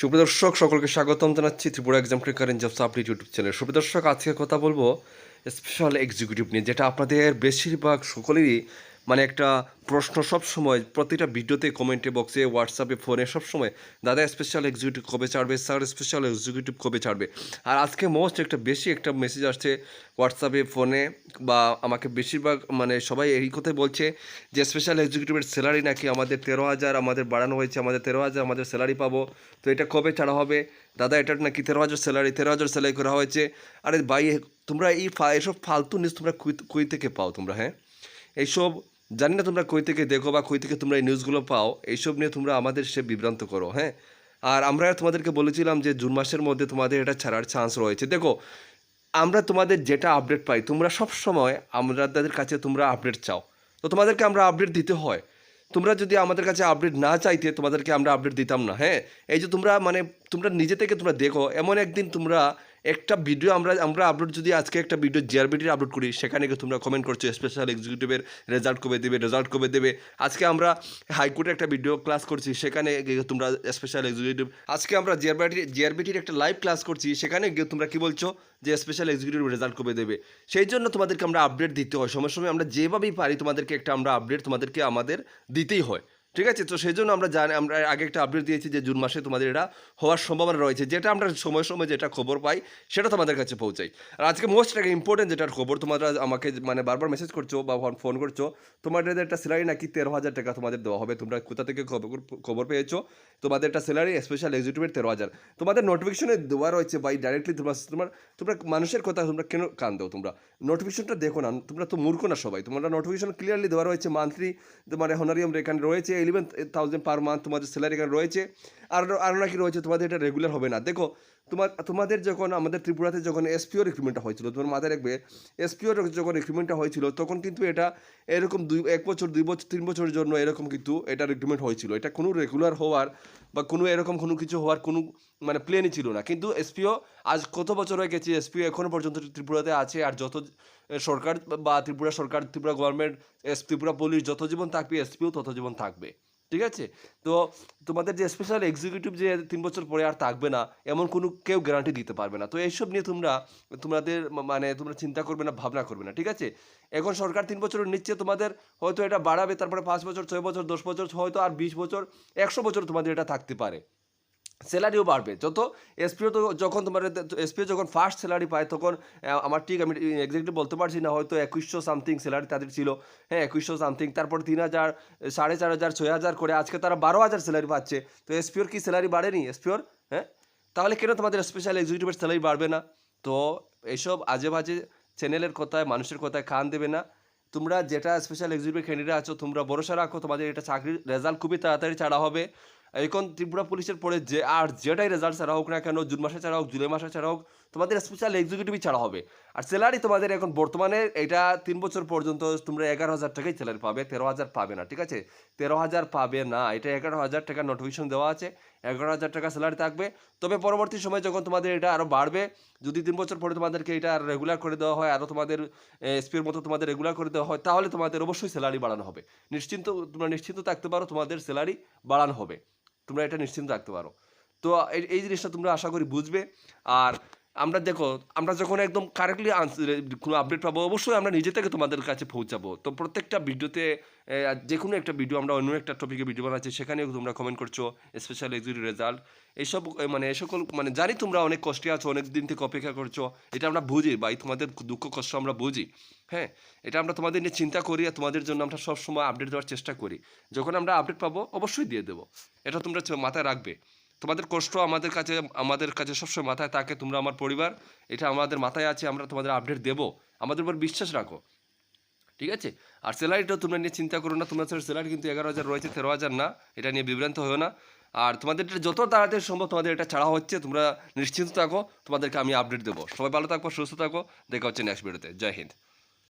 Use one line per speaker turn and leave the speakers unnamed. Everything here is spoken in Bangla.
সুপ্রদর্শক, সকলকে স্বাগতম জানাচ্ছি Tripura exam tracker in jobs update YouTube channel সুপ্রদর্শক, আজকে কথা বলব স্পেশাল এক্সিকিউটিভ নিয়ে, যেটা আপনাদের বেশিরভাগ সকলেরই মানে একটা প্রশ্ন সব সময়, প্রতিটা ভিডিওতে, কমেন্টে, বক্সে হোয়াটসঅ্যাপে ফোনে সব সময়, দাদা স্পেশাল এক্সিকিউটিভ কবে ছাড়বে? স্যার স্পেশাল এক্সিকিউটিভ কবে ছাড়বে? আর আজকে মোস্ট একটা বেশি একটা মেসেজ আসছে হোয়াটসঅ্যাপে ফোনে বা আমাকে বেশিরভাগ মানে সবাই এই কথাই বলছে যে স্পেশাল এক্সিকিউটিভের স্যালারি নাকি আমাদের তেরো হাজার, আমাদের বাড়ানো হয়েছে, আমাদের তেরো হাজার, আমাদের স্যালারি পাবো। তো এটা কবে ছাড়া হবে? দাদা, এটা নাকি তেরো হাজার স্যালারি তেরো হাজার স্যালারি করা হয়েছে। আরে ভাই, তোমরা এই এসব ফালতু নিউজ তোমরা কই- কই থেকে পাও তোমরা হ্যাঁ? এইসব জানি না তোমরা কই থেকে দেখো বা কই থেকে তোমরা এই নিউজগুলো পাও, এইসব নিয়ে তোমরা আমাদের সে বিভ্রান্ত করো হ্যাঁ? আর আমরা তোমাদেরকে বলেছিলাম যে জুন মাসের মধ্যে তোমাদের এটা ছাড়ার চান্স রয়েছে। দেখো, আমরা তোমাদের যেটা আপডেট পাই, তোমরা সব সময় আমাদের কাছে তোমরা আপডেট চাও। তো তোমাদেরকে আমরা আপডেট দিতে হয়। তোমরা যদি আমাদের কাছে আপডেট না চাইতে, তোমাদেরকে আমরা আপডেট দিতাম না হ্যাঁ? এই যে তোমরা মানে তোমরা নিজে থেকে তোমরা দেখো, এমন একদিন তোমরা একটা ভিডিও আমরা আমরা আপলোড যদি আজকে একটা ভিডিও জিআরবিটির আপলোড করি, সেখানে গিয়ে তোমরা কমেন্ট করছ স্পেশাল এক্সিকিউটিভের রেজাল্ট কবে দেবে রেজাল্ট কবে দেবে। আজকে আমরা হাইকোর্টে একটা ভিডিও ক্লাস করছি, সেখানে গিয়ে তোমরা স্পেশাল এক্সিকিউটিভ আজকে আমরা জিআরবিটি জিআরবিটির একটা লাইভ ক্লাস করছি, সেখানে গিয়ে তোমরা কি বলছো যে স্পেশাল এক্সিকিউটিভ রেজাল্ট কবে দেবে। সেই জন্য তোমাদেরকে আমরা আপডেট দিতে হয়, সময় সময় আমরা যেভাবেই পারি তোমাদেরকে একটা আমরা আপডেট তোমাদেরকে আমাদের দিতেই হয়। ঠিক আছে? তো সেই জন্য আমরা জানি, আমরা আগে একটা আপডেট দিয়েছি যে জুন মাসে তোমাদের এটা হওয়ার সম্ভাবনা রয়েছে। যেটা আমরা সময় সময় যেটা খবর পাই, সেটা তোমাদের কাছে পৌঁছাই। আর আজকে মোস্ট একটা ইম্পর্টেন্ট যেটার খবর, তোমরা আমাকে মানে বারবার মেসেজ করছ বা ফোন করছ, তোমাদের একটা স্যালারি নাকি তেরো হাজার টাকা তোমাদের দেওয়া হবে। তোমরা কোথা থেকে খবর খবর পেয়েছ? তোমাদের একটা স্যালারি স্পেশাল এক্সিকিউটিভের তেরো হাজার। তোমাদের নোটিফিকেশনে দেওয়া রয়েছে বাই ডাইরেক্টলি তোমরা, তোমার, তোমরা মানুষের কথা তোমরা কেন কান দাও তোমরা? নোটিফিকেশনটা দেখো না, তোমরা তো মূর্খ না সবাই। তোমরা নোটিফিকেশন ক্লিয়ারলি দেওয়া রয়েছে মান্থলি তোমার হনারিয়াম এখানে রয়েছে ইলেভেন থাউজেন্ড পার মান্থ তোমাদের স্যালারি এখানে রয়েছে। আর আরও নাকি রয়েছে, তোমাদের এটা রেগুলার হবে না। দেখো, তোমার, তোমাদের যখন, আমাদের ত্রিপুরাতে যখন এসপিও রিক্রুটমেন্টটা হয়েছিল, তোমার মাথায় রাখবে এসপিও যখন রিক্রুটমেন্টটা হয়েছিল, তখন কিন্তু এটা এরকম দুই, এক বছর, দুই বছর, তিন বছরের জন্য এরকম কিন্তু এটা রিক্রুটমেন্ট হয়েছিল। এটা কোনো রেগুলার হওয়ার বা কোনো এরকম কোনো কিছু হওয়ার কোনো মানে প্লেনই ছিল না। কিন্তু এসপিও আজ কত বছর হয়ে গেছে, এসপিও এখনও পর্যন্ত ত্রিপুরাতে আছে আর যত সরকার বা ত্রিপুরা সরকার, ত্রিপুরা গভর্নমেন্ট এস, ত্রিপুরা পুলিশ যত জীবন থাকবে, এসপিও তত জীবন থাকবে। ঠিক আছে? তো তোমাদের যে স্পেশাল এক্সিকিউটিভ যে তিন বছর পরে আর থাকবে না, এমন কোনো কেউ গ্যারান্টি দিতে পারবে না। তো এইসব নিয়ে তোমরা, তোমাদের মানে তোমরা চিন্তা করবে না, ভাবনা করবে না, ঠিক আছে? এখন সরকার তিন বছর নিচ্ছে, তোমাদের হয়তো এটা বাড়াবে, তারপরে পাঁচ বছর, ছয় বছর, দশ বছর, হয়তো আর বিশ বছর, একশো বছর তোমাদের এটা থাকতে পারে। স্যালারিও বাড়বে। যত এসপিও তো যখন তোমার এসপিও যখন ফার্স্ট স্যালারি পায়, তখন আমার ঠিক আমি এক্সাক্টলি বলতে পারছি না, হয়তো একুশশো সামথিং স্যালারি তাদের ছিল। হ্যাঁ একুশশো সামথিং তারপর তিন হাজার, সাড়ে চার হাজার, ছয় হাজার করে আজকে তারা বারো হাজার স্যালারি পাচ্ছে। তো এসপিওর কি স্যালারি বাড়েনি? এসপিওর হ্যাঁ? তাহলে কেন তোমাদের স্পেশাল এক্সিকিউটিভের স্যালারি বাড়বে না? তো এইসব আজে বাজে চ্যানেলের কথায়, মানুষের কথায় কান দেবে না। তোমরা যেটা স্পেশাল এক্সিকিউটিভ ক্যান্ডিডেট আছো, তোমরা ভরসা রাখো, তোমাদের এটা চাকরির রেজাল্ট খুবই তাড়াতাড়ি ছাড়া হবে। এখন ত্রিপুরা পুলিশের পরে যে আর যেটাই রেজাল্ট ছাড়া হোক না কেন, জুন মাসে ছাড়া হোক, জুলাই মাসে ছাড়া হোক, তোমাদের স্পেশাল এক্সিকিউটিভই ছাড়া হবে। আর স্যালারি তোমাদের এখন বর্তমানে এটা তিন বছর পর্যন্ত তোমরা এগারো হাজার টাকাই স্যালারি পাবে, তেরো হাজার পাবে না, ঠিক আছে? তেরো হাজার পাবে না, এটা এগারো হাজার টাকা নোটিফিকেশন দেওয়া আছে, এগারো হাজার টাকা স্যালারি থাকবে। তবে পরবর্তী সময় যখন তোমাদের এটা আরও বাড়বে, যদি তিন বছর পরে তোমাদেরকে এটা আর রেগুলার করে দেওয়া হয় আরও তোমাদের এসপির মতো তোমাদের রেগুলার করে দেওয়া হয়, তাহলে তোমাদের অবশ্যই স্যালারি বাড়ানো হবে। নিশ্চিন্ত, তোমরা নিশ্চিন্ত থাকতে পারো তোমাদের স্যালারি বাড়ানো হবে। তোমরা এটা নিশ্চিন্ত রাখতে পারো। তো এই- জিনিসটা তোমরা আশা করি বুঝবে। আর আমরা দেখো, আমরা যখন একদম কারেক্টলি আনসার কোনো আপডেট পাবো, অবশ্যই আমরা নিজে থেকে তোমাদের কাছে পৌঁছাবো। তো প্রত্যেকটা ভিডিওতে যে কোনো একটা ভিডিও আমরা অন্য একটা টপিকে ভিডিও বানাচ্ছি, সেখানেও তোমরা কমেন্ট করছ স্পেশাল এক্সিকিউটিভ রেজাল্ট এইসব মানে এ সকল মানে জানি তোমরা অনেক কষ্টে আছো, অনেক দিন থেকে অপেক্ষা করছ, এটা আমরা বুঝি বা তোমাদের দুঃখ, কষ্ট আমরা বুঝি হ্যাঁ? এটা আমরা তোমাদের নিয়ে চিন্তা করি আর তোমাদের জন্য আমরা সবসময় আপডেট দেওয়ার চেষ্টা করি। যখন আমরা আপডেট পাবো, অবশ্যই দিয়ে দেবো। এটা তোমরা মাথায় রাখবে। তোমাদের কষ্ট আমাদের কাছে আমাদের কাছে সবসময় মাথায় থাকে, তোমরা আমার পরিবার, এটা আমাদের মাথায় আছে, আমরা তোমাদের আপডেট দেবো। আমাদের উপর বিশ্বাস রাখো। ঠিক আছে? আর স্যালারিটা তোমরা নিয়ে চিন্তা করো না তোমার স্যালারি কিন্তু এগারো হাজার রয়েছে, তেরো হাজার না, এটা নিয়ে বিভ্রান্ত হয়েও না। আর তোমাদের এটা যত তাড়াতাড়ি সম্ভব তোমাদের এটা ছাড়া হচ্ছে, তোমরা নিশ্চিন্ত থাকো, তোমাদেরকে আমি আপডেট দেবো। সবাই ভালো থাকো, সুস্থ থাকো, দেখা হচ্ছে নেক্সট ভিডিওতে জয় হিন্দ।